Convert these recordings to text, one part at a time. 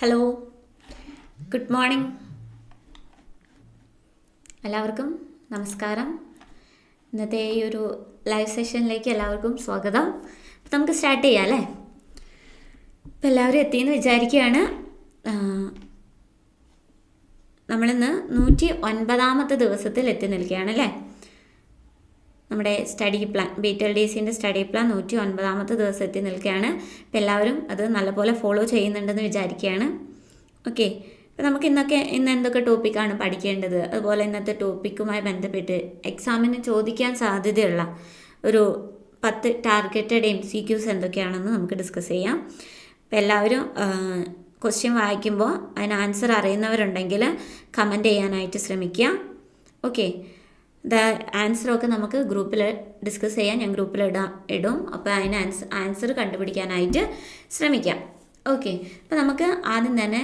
Hello good morning എല്ലാവർക്കും നമസ്കാരം. ഇന്നത്തെ ഈ ഒരു ലൈവ് സെഷനിലേക്ക് എല്ലാവർക്കും സ്വാഗതം. നമുക്ക് സ്റ്റാർട്ട് ചെയ്യാം അല്ലേ? ഇപ്പം എല്ലാവരും എത്തിയെന്ന് വിചാരിക്കുകയാണ്. നമ്മളിന്ന് നൂറ്റി ഒൻപതാമത്തെ ദിവസത്തിൽ എത്തി നിൽക്കുകയാണ് അല്ലേ? നമ്മുടെ study plan B T L D സിന്റെ സ്റ്റഡി പ്ലാൻ നൂറ്റി ഒൻപതാമത്തെ ദിവസം എത്തി നിൽക്കുകയാണ്. അപ്പോൾ എല്ലാവരും അത് നല്ലപോലെ ഫോളോ ചെയ്യുന്നുണ്ടെന്ന് വിചാരിക്കുകയാണ്. ഓക്കെ അപ്പോൾ നമുക്ക് ഇന്നൊക്കെ ഇന്ന് എന്തൊക്കെ ടോപ്പിക്കാണ് പഠിക്കേണ്ടത്? അതുപോലെ ഇന്നത്തെ ടോപ്പിക്കുമായി ബന്ധപ്പെട്ട് എക്സാമിന് ചോദിക്കാൻ സാധ്യതയുള്ള ഒരു പത്ത് ടാർഗറ്റഡ് എം സി ക്യൂസ് എന്തൊക്കെയാണെന്ന് നമുക്ക് ഡിസ്കസ് ചെയ്യാം. അപ്പോൾ എല്ലാവരും ക്വസ്റ്റ്യൻ വായിക്കുമ്പോൾ അതിന് ആൻസർ അറിയുന്നവരുണ്ടെങ്കിൽ കമന്റ് ചെയ്യാനായിട്ട് ശ്രമിക്കുക. ഓക്കെ ദ ആൻസറൊക്കെ നമുക്ക് ഗ്രൂപ്പിൽ ഡിസ്കസ് ചെയ്യാൻ ഞാൻ ഗ്രൂപ്പിൽ ഇടാം ഇടും. അപ്പോൾ അതിന് ആൻസർ ആൻസർ കണ്ടുപിടിക്കാനായിട്ട് ശ്രമിക്കാം. ഓക്കെ. അപ്പോൾ നമുക്ക് ആദ്യം തന്നെ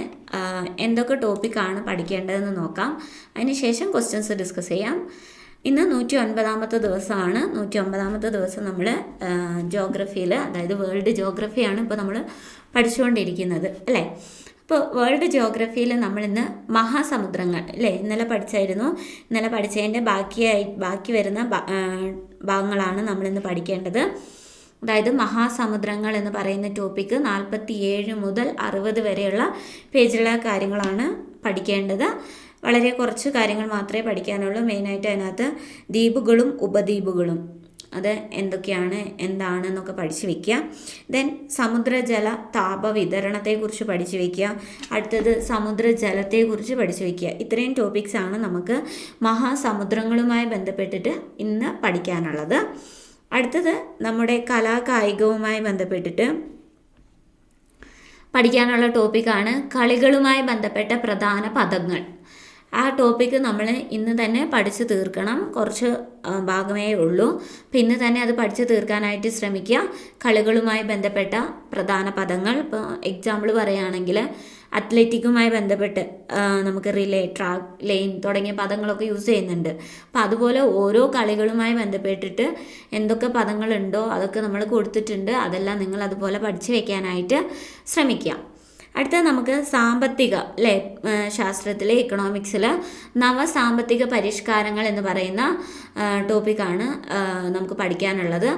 എന്തൊക്കെ ടോപ്പിക്കാണ് പഠിക്കേണ്ടതെന്ന് നോക്കാം. അതിന് ശേഷം ക്വസ്റ്റ്യൻസ് ഡിസ്കസ് ചെയ്യാം. ഇന്ന് നൂറ്റി ഒൻപതാമത്തെ ദിവസമാണ് നൂറ്റി ഒൻപതാമത്തെ ദിവസം നമ്മൾ ജോഗ്രഫിയിൽ അതായത് വേൾഡ് ജോഗ്രഫിയാണ് ഇപ്പോൾ നമ്മൾ പഠിച്ചുകൊണ്ടിരിക്കുന്നത്. അല്ലേ? അപ്പോൾ വേൾഡ് ജോഗ്രഫിയിൽ നമ്മളിന്ന് മഹാസമുദ്രങ്ങൾ അല്ലേ? ഇന്നലെ പഠിച്ചായിരുന്നു. ഇന്നലെ പഠിച്ചതിന്റെ ബാക്കിയായി ബാക്കി വരുന്ന ഭാഗങ്ങളാണ് നമ്മളിന്ന് പഠിക്കേണ്ടത്. അതായത് മഹാസമുദ്രങ്ങൾ എന്ന് പറയുന്ന ടോപ്പിക്ക് നാൽപ്പത്തി ഏഴ് മുതൽ അറുപത് വരെയുള്ള പേജിലുള്ള കാര്യങ്ങളാണ് പഠിക്കേണ്ടത്. വളരെ കുറച്ച് കാര്യങ്ങൾ മാത്രമേ പഠിക്കാനുള്ളൂ. മെയിനായിട്ട് അതിനകത്ത് ദ്വീപുകളും ഉപദ്വീപുകളും. അത് എന്തൊക്കെയാണ് എന്താണെന്നൊക്കെ പഠിച്ചു വെക്കുക. ദെൻ സമുദ്രജല താപ വിതരണത്തെക്കുറിച്ച് പഠിച്ചു വെക്കുക. അടുത്തത് സമുദ്രജലത്തെക്കുറിച്ച് പഠിച്ചു വെക്കുക. ഇത്രയും ടോപ്പിക്സ് ആണ് നമുക്ക് മഹാസമുദ്രങ്ങളുമായി ബന്ധപ്പെട്ടിട്ട് ഇന്ന് പഠിക്കാനുള്ളത്. അടുത്തത് നമ്മുടെ കലാകായികവുമായി ബന്ധപ്പെട്ടിട്ട് പഠിക്കാനുള്ള ടോപ്പിക്കാണ് കളികളുമായി ബന്ധപ്പെട്ട പ്രധാന പദങ്ങൾ. ആ ടോപ്പിക്ക് നമ്മൾ ഇന്ന് തന്നെ പഠിച്ചു തീർക്കണം. കുറച്ച് ഭാഗമേ ഉള്ളൂ. അപ്പം ഇന്ന് തന്നെ അത് പഠിച്ചു തീർക്കാനായിട്ട് ശ്രമിക്കുക. കളികളുമായി ബന്ധപ്പെട്ട പ്രധാന പദങ്ങൾ. ഇപ്പോൾ എക്സാമ്പിൾ പറയുകയാണെങ്കിൽ അത്ലറ്റിക്കുമായി ബന്ധപ്പെട്ട് നമുക്ക് റിലേ ട്രാക്ക് ലൈൻ തുടങ്ങിയ പദങ്ങളൊക്കെ യൂസ് ചെയ്യുന്നുണ്ട്. അപ്പം അതുപോലെ ഓരോ കളികളുമായി ബന്ധപ്പെട്ടിട്ട് എന്തൊക്കെ പദങ്ങളുണ്ടോ അതൊക്കെ നമ്മൾ കൊടുത്തിട്ടുണ്ട്. അതെല്ലാം നിങ്ങൾ അതുപോലെ പഠിച്ചു വെക്കാനായിട്ട് ശ്രമിക്കുക. അടുത്ത നമുക്ക് സാമ്പത്തിക അല്ലേ ശാസ്ത്രത്തിലെ ഇക്കണോമിക്സിൽ നവ സാമ്പത്തിക പരിഷ്കാരങ്ങൾ എന്ന് പറയുന്ന ടോപ്പിക്കാണ് നമുക്ക് പഠിക്കാനുള്ളത്.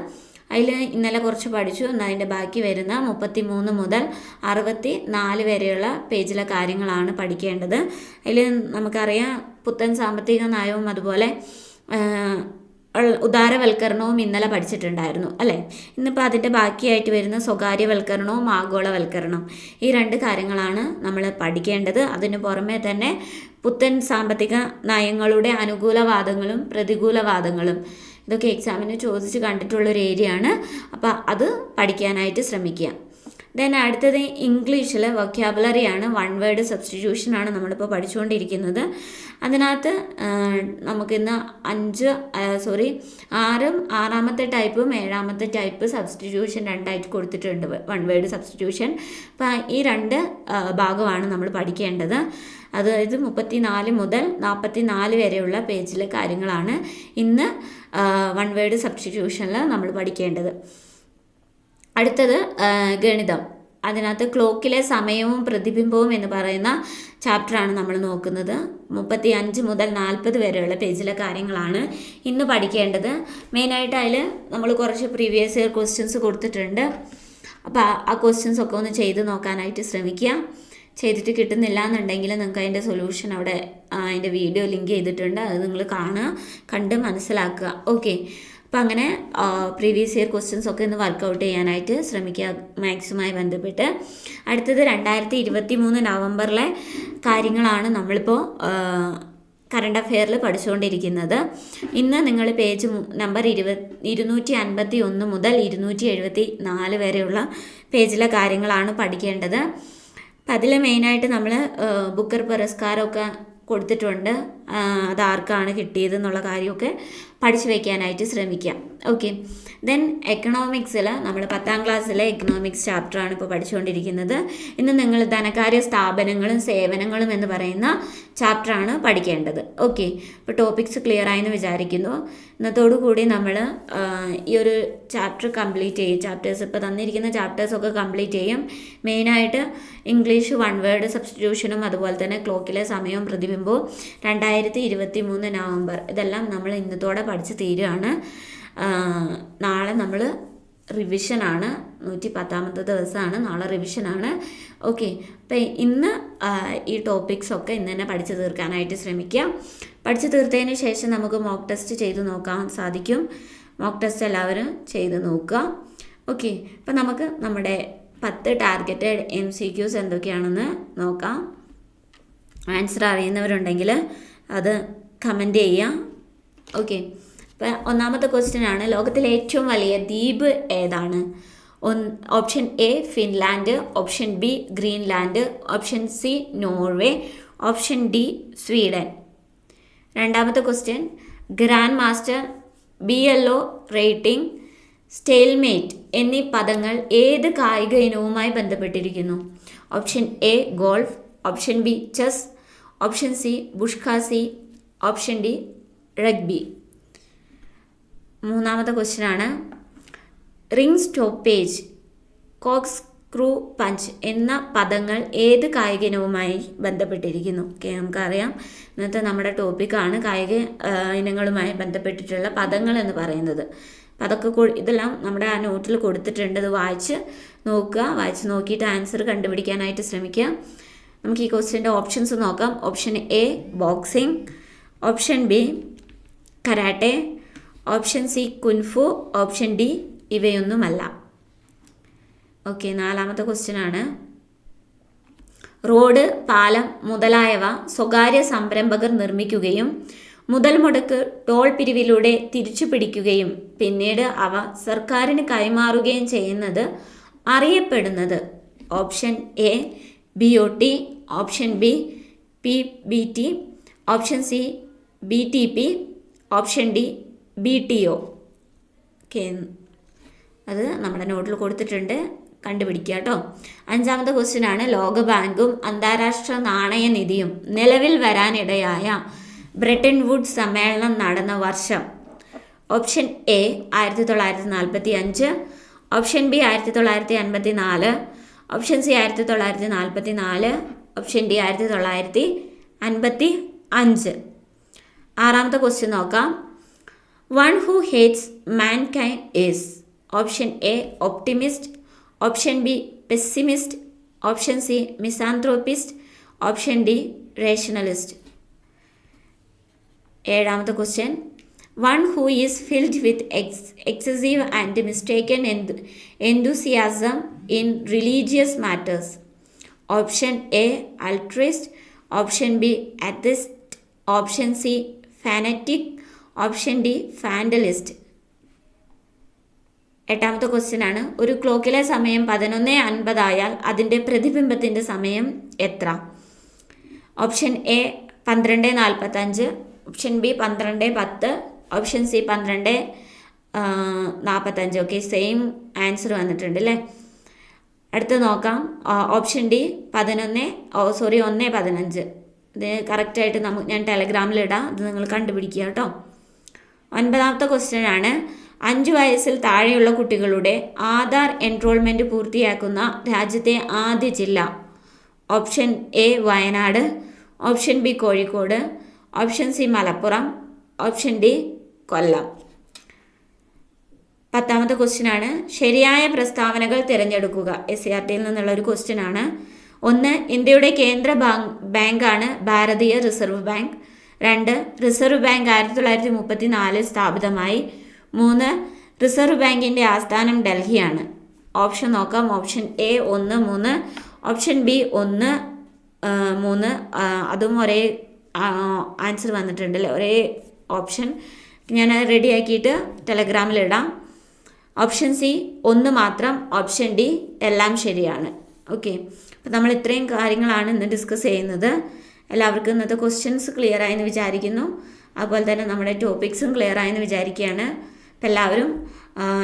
അതിൽ ഇന്നലെ കുറച്ച് പഠിച്ചു എന്നാൽ അതിന്റെ ബാക്കി വരുന്ന മുപ്പത്തി മൂന്ന് മുതൽ അറുപത്തി നാല് വരെയുള്ള പേജിലെ കാര്യങ്ങളാണ് പഠിക്കേണ്ടത്. അതിൽ നമുക്കറിയാം പുത്തൻ സാമ്പത്തിക നയവും അതുപോലെ ഉദാരവൽക്കരണവും ഇന്നലെ പഠിച്ചിട്ടുണ്ടായിരുന്നു അല്ലേ? ഇന്നിപ്പോൾ അതിന്റെ ബാക്കിയായിട്ട് വരുന്ന സ്വകാര്യവൽക്കരണവും ആഗോളവൽക്കരണം. ഈ രണ്ട് കാര്യങ്ങളാണ് നമ്മൾ പഠിക്കേണ്ടത്. അതിന് പുറമെ തന്നെ പുത്തൻ സാമ്പത്തിക നയങ്ങളുടെ അനുകൂലവാദങ്ങളും പ്രതികൂലവാദങ്ങളും ഇതൊക്കെ എക്സാമിന് ചോദിച്ച് കണ്ടിട്ടുള്ളൊരു ഏരിയ ആണ്. അപ്പോൾ അത് പഠിക്കാനായിട്ട് ശ്രമിക്കുക. ദെൻ അടുത്തത് ഇംഗ്ലീഷിൽ വൊക്യാബുലറിയാണ് വൺ വേർഡ് സബ്സ്റ്റിറ്റ്യൂഷനാണ് നമ്മളിപ്പോൾ പഠിച്ചുകൊണ്ടിരിക്കുന്നത്. അതിനകത്ത് നമുക്കിന്ന് അഞ്ച് സോറി ആറും ആറാമത്തെ ടൈപ്പും ഏഴാമത്തെ ടൈപ്പ് സബ്സ്റ്റിറ്റ്യൂഷൻ രണ്ടായിട്ട് കൊടുത്തിട്ടുണ്ട്. വൺ വേർഡ് സബ്സ്റ്റിറ്റ്യൂഷൻ അപ്പം ഈ രണ്ട് ഭാഗമാണ് നമ്മൾ പഠിക്കേണ്ടത്. അതായത് മുപ്പത്തി നാല് മുതൽ നാൽപ്പത്തി നാല് വരെയുള്ള പേജിലെ കാര്യങ്ങളാണ് ഇന്ന് വൺ വേർഡ് സബ്സ്റ്റിറ്റ്യൂഷനിൽ നമ്മൾ പഠിക്കേണ്ടത്. അടുത്തത് ഗണിതം. അതിനകത്ത് ക്ലോക്കിലെ സമയവും പ്രതിബിംബവും എന്ന് പറയുന്ന ചാപ്റ്ററാണ് നമ്മൾ നോക്കുന്നത്. മുപ്പത്തി അഞ്ച് മുതൽ നാൽപ്പത് വരെയുള്ള പേജിലെ കാര്യങ്ങളാണ് ഇന്ന് പഠിക്കേണ്ടത്. മെയിനായിട്ട് അതിൽ നമ്മൾ കുറച്ച് പ്രീവിയസ് ഇയർ ക്വസ്റ്റ്യൻസ് കൊടുത്തിട്ടുണ്ട്. അപ്പോൾ ആ- ക്വസ്റ്റ്യൻസ് ഒക്കെ ഒന്ന് ചെയ്ത് നോക്കാനായിട്ട് ശ്രമിക്കുക. ചെയ്തിട്ട് കിട്ടുന്നില്ല എന്നുണ്ടെങ്കിൽ നിങ്ങൾക്ക് അതിന്റെ സൊല്യൂഷൻ അവിടെ അതിന്റെ വീഡിയോ ലിങ്ക് ചെയ്തിട്ടുണ്ട്. അത് നിങ്ങൾ കാണുക കണ്ട് മനസ്സിലാക്കുക. ഓക്കെ അപ്പോൾ അങ്ങനെ പ്രീവിയസ് ഇയർ ക്വസ്റ്റ്യൻസ് ഒക്കെ ഒന്ന് വർക്കൗട്ട് ചെയ്യാനായിട്ട് ശ്രമിക്കുക മാത്സുമായി ബന്ധപ്പെട്ട്. അടുത്തത് രണ്ടായിരത്തി ഇരുപത്തി മൂന്ന് നവംബറിലെ കാര്യങ്ങളാണ് നമ്മളിപ്പോൾ കറണ്ട് അഫെയറിൽ പഠിച്ചുകൊണ്ടിരിക്കുന്നത് ഇന്ന് നിങ്ങൾ പേജ് നമ്പർ ഇരുപത് ഇരുന്നൂറ്റി അൻപത്തി ഒന്ന് മുതൽ ഇരുന്നൂറ്റി എഴുപത്തി നാല് വരെയുള്ള പേജിലെ കാര്യങ്ങളാണ് പഠിക്കേണ്ടത്. അപ്പം അതിൽ മെയിനായിട്ട് നമ്മൾ ബുക്കർ പുരസ്കാരമൊക്കെ കൊടുത്തിട്ടുണ്ട്. അത് ആർക്കാണ് കിട്ടിയത് എന്നുള്ള കാര്യമൊക്കെ പഠിച്ചു വയ്ക്കാനായിട്ട് ശ്രമിക്കാം ഓക്കെ ദെൻ എക്കണോമിക്സിൽ നമ്മൾ പത്താം ക്ലാസ്സിലെ എക്കണോമിക്സ് ചാപ്റ്ററാണ് ഇപ്പോൾ പഠിച്ചുകൊണ്ടിരിക്കുന്നത്. ഇന്ന് നിങ്ങൾ ധനകാര്യ സ്ഥാപനങ്ങളും സേവനങ്ങളും എന്ന് പറയുന്ന ചാപ്റ്ററാണ് പഠിക്കേണ്ടത്. ഓക്കെ ഇപ്പോൾ ടോപ്പിക്സ് ക്ലിയർ ആയെന്ന് വിചാരിക്കുന്നു. ഇന്നത്തോടു കൂടി നമ്മൾ ഈ ഒരു ചാപ്റ്റർ കംപ്ലീറ്റ് ചെയ്യും. ചാപ്റ്റേഴ്സ് ഇപ്പോൾ തന്നിരിക്കുന്ന ചാപ്റ്റേഴ്സൊക്കെ കംപ്ലീറ്റ് ചെയ്യും. മെയിനായിട്ട് ഇംഗ്ലീഷ് വൺ വേർഡ് സബ്സ്റ്റിറ്റ്യൂഷനും അതുപോലെ തന്നെ ക്ലോക്കിലെ സമയവും പ്രതിബിംബവും രണ്ടായിരത്തി ഇരുപത്തി മൂന്ന് നവംബർ. ഇതെല്ലാം നമ്മൾ ഇന്നത്തോടെ പഠിച്ച് തീരുകയാണ് നാളെ നമ്മൾ റിവിഷനാണ് നൂറ്റി പത്താമത്തെ ദിവസമാണ്. നാളെ റിവിഷനാണ് ഓക്കെ അപ്പം ഇന്ന് ഈ ടോപ്പിക്സൊക്കെ ഇന്ന് തന്നെ പഠിച്ചു തീർക്കാനായിട്ട് ശ്രമിക്കുക. പഠിച്ചു തീർത്തതിന് ശേഷം നമുക്ക് മോക്ക് ടെസ്റ്റ് ചെയ്ത് നോക്കാൻ സാധിക്കും. മോക്ക് ടെസ്റ്റ് എല്ലാവരും ചെയ്ത് നോക്കുക. ഓക്കെ അപ്പം നമുക്ക് നമ്മുടെ പത്ത് ടാർഗറ്റഡ് എം സി ക്യൂസ് എന്തൊക്കെയാണെന്ന് നോക്കാം. ആൻസർ അറിയുന്നവരുണ്ടെങ്കിൽ അത് കമന്റ് ചെയ്യാം. ഓക്കെ ഇപ്പം ഒന്നാമത്തെ ക്വസ്റ്റ്യൻ ആണ് ലോകത്തിലെ ഏറ്റവും വലിയ ദ്വീപ് ഏതാണ്? Option A Finland option B Greenland option C Norway option D Sweden രണ്ടാമത്തെ question grand master B L O rating stalemate എന്നീ പദങ്ങൾ ഏത് കായിക ഇനവുമായി ബന്ധപ്പെട്ടിരിക്കുന്നു? Option A golf option B chess option C buzkashi option D rugby മൂന്നാമത്തെ question ആണ്. Ring stoppage cox crew punch എന്ന പദങ്ങൾ ഏത് കായിക ഇനവുമായി ബന്ധപ്പെട്ടിരിക്കുന്നു? ഓക്കെ നമുക്കറിയാം. ഇന്നത്തെ നമ്മുടെ ടോപ്പിക്കാണ് കായിക ഇനങ്ങളുമായി ബന്ധപ്പെട്ടിട്ടുള്ള പദങ്ങൾ എന്ന് പറയുന്നത്. അപ്പം അതൊക്കെ ഇതെല്ലാം നമ്മുടെ ആ നോട്ടിൽ കൊടുത്തിട്ടുണ്ട്. അത് വായിച്ച് നോക്കുക. വായിച്ച് നോക്കിയിട്ട് ആൻസർ കണ്ടുപിടിക്കാനായിട്ട് ശ്രമിക്കുക. നമുക്ക് ഈ ക്വസ്റ്റ്യന്റെ ഓപ്ഷൻസ് നോക്കാം. Option A boxing. Option B karate. Option C kung fu. Option D ഇവയൊന്നുമല്ല. Okay നാലാമത്തെ ക്വസ്റ്റ്യൻ ആണ് റോഡ് പാലം മുതലായവ സ്വകാര്യ സംരംഭകർ നിർമ്മിക്കുകയും മുതൽ മുടക്ക് ടോൾ പിരിവിലൂടെ തിരിച്ചു പിടിക്കുകയും പിന്നീട് അവ സർക്കാരിന് കൈമാറുകയും ചെയ്യുന്നത് അറിയപ്പെടുന്നത്. Option A B O T option B P B T option C B T P option D B T O okay അത് നമ്മുടെ നോട്ടിൽ കൊടുത്തിട്ടുണ്ട്. കണ്ടുപിടിക്കുക കേട്ടോ അഞ്ചാമത്തെ ക്വസ്റ്റ്യൻ ആണ് ലോകബാങ്കും അന്താരാഷ്ട്ര നാണയനിധിയും നിലവിൽ വരാനിടയായ ബ്രിട്ടൻ വുഡ് സമ്മേളനം നടന്ന വർഷം. ഓപ്ഷൻ എ ആയിരത്തി തൊള്ളായിരത്തി നാൽപ്പത്തി അഞ്ച് ഓപ്ഷൻ ബി ആയിരത്തി തൊള്ളായിരത്തി അൻപത്തി നാല് ഓപ്ഷൻ സി ആയിരത്തി തൊള്ളായിരത്തി നാൽപ്പത്തി നാല് ഓപ്ഷൻ ഡി ആയിരത്തി തൊള്ളായിരത്തി അൻപത്തി അഞ്ച് ആറാമത്തെ ക്വസ്റ്റ്യൻ നോക്കാം. One who hates mankind is option A optimist option B pessimist option C misanthropist option D rationalist ഏഴാമത്തെ question one is filled with ex- excessive and mistaken en- enthusiasm in religious matters. Option A altruist, option B atheist, option C fanatic, option D vandalist എട്ടാമത്തെ question ആണ് ഒരു ക്ലോക്കിലെ സമയം പതിനൊന്ന് അൻപതായാൽ അതിന്റെ പ്രതിബിംബത്തിന്റെ സമയം എത്ര option A പന്ത്രണ്ട് നാൽപ്പത്തഞ്ച് ഓപ്ഷൻ ബി പന്ത്രണ്ട് പത്ത് ഓപ്ഷൻ സി പന്ത്രണ്ട് നാൽപ്പത്തഞ്ച് ഓക്കെ സെയിം ആൻസർ വന്നിട്ടുണ്ട് അല്ലേ അടുത്ത് നോക്കാം. ഓപ്ഷൻ ഡി പതിനൊന്ന് സോറി ഒന്ന് പതിനഞ്ച്. ഇത് കറക്റ്റായിട്ട് നമുക്ക് ഞാൻ ടെലഗ്രാമിലിടാം ഇത് നിങ്ങൾ കണ്ടുപിടിക്കുക കേട്ടോ. ഒൻപതാമത്തെ ക്വസ്റ്റ്യൻ ആണ്. അഞ്ച് വയസ്സിൽ താഴെയുള്ള കുട്ടികളുടെ ആധാർ എൻറോൾമെന്റ് പൂർത്തിയാക്കുന്ന രാജ്യത്തെ ആദ്യ ജില്ല. Option A Wayanad. Option B Kozhikode. Option C Malappuram. Option D Kollam. പത്താമത്തെ ക്വസ്റ്റ്യൻ ആണ്. ശരിയായ പ്രസ്താവനകൾ തിരഞ്ഞെടുക്കുക. എസ് സി ആർ ടിയിൽ നിന്നുള്ള ഒരു ക്വസ്റ്റ്യൻ ആണ്. ഒന്ന് ഇന്ത്യയുടെ കേന്ദ്ര ബാങ്ക് ബാങ്കാണ് ഭാരതീയ റിസർവ് ബാങ്ക്. രണ്ട് റിസർവ് ബാങ്ക് ആയിരത്തി തൊള്ളായിരത്തി മുപ്പത്തി നാലിൽ സ്ഥാപിതമായി. മൂന്ന് റിസർവ് ബാങ്കിന്റെ ആസ്ഥാനം ഡൽഹിയാണ്. ഓപ്ഷൻ നോക്കാം. ഓപ്ഷൻ എ ഒന്ന് മൂന്ന് ഓപ്ഷൻ ബി ഒന്ന് മൂന്ന് അതും ഒരേ ആൻസർ വന്നിട്ടുണ്ട് അല്ലേ? ഒരേ ഓപ്ഷൻ. ഞാൻ റെഡിയാക്കിയിട്ട് ടെലഗ്രാമിലിടാം ഓപ്ഷൻ സി ഒന്ന് മാത്രം. ഓപ്ഷൻ ഡി എല്ലാം ശരിയാണ്. ഓക്കെ അപ്പോൾ നമ്മൾ ഇത്രയും കാര്യങ്ങളാണ് ഇന്ന് ഡിസ്കസ് ചെയ്യുന്നത്. എല്ലാവർക്കും ഇന്നത്തെ ക്വസ്റ്റ്യൻസ് ക്ലിയർ ആയെന്ന് വിചാരിക്കുന്നു. അതുപോലെ തന്നെ നമ്മുടെ ടോപ്പിക്സും ക്ലിയർ ആയെന്ന് വിചാരിക്കുകയാണ്. അപ്പം എല്ലാവരും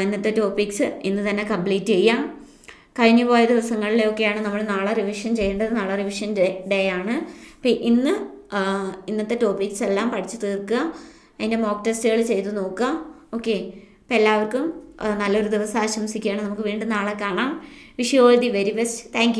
ഇന്നത്തെ ടോപ്പിക്സ് ഇന്ന് തന്നെ കംപ്ലീറ്റ് ചെയ്യാം. കഴിഞ്ഞു പോയ ദിവസങ്ങളിലൊക്കെയാണ് നമ്മൾ നാളെ റിവിഷൻ ചെയ്യേണ്ടത്. നാളെ റിവിഷൻ ഡേ ആണ്. അപ്പം ഇന്ന് ഇന്നത്തെ ടോപ്പിക്സ് എല്ലാം പഠിച്ചു തീർക്കുക. അതിന്റെ മോക്ക് ടെസ്റ്റുകൾ ചെയ്ത് നോക്കുക. ഓക്കെ അപ്പം എല്ലാവർക്കും നല്ലൊരു ദിവസം ആശംസിക്കുകയാണ്. നമുക്ക് വീണ്ടും നാളെ കാണാം. Wish you all the very best thank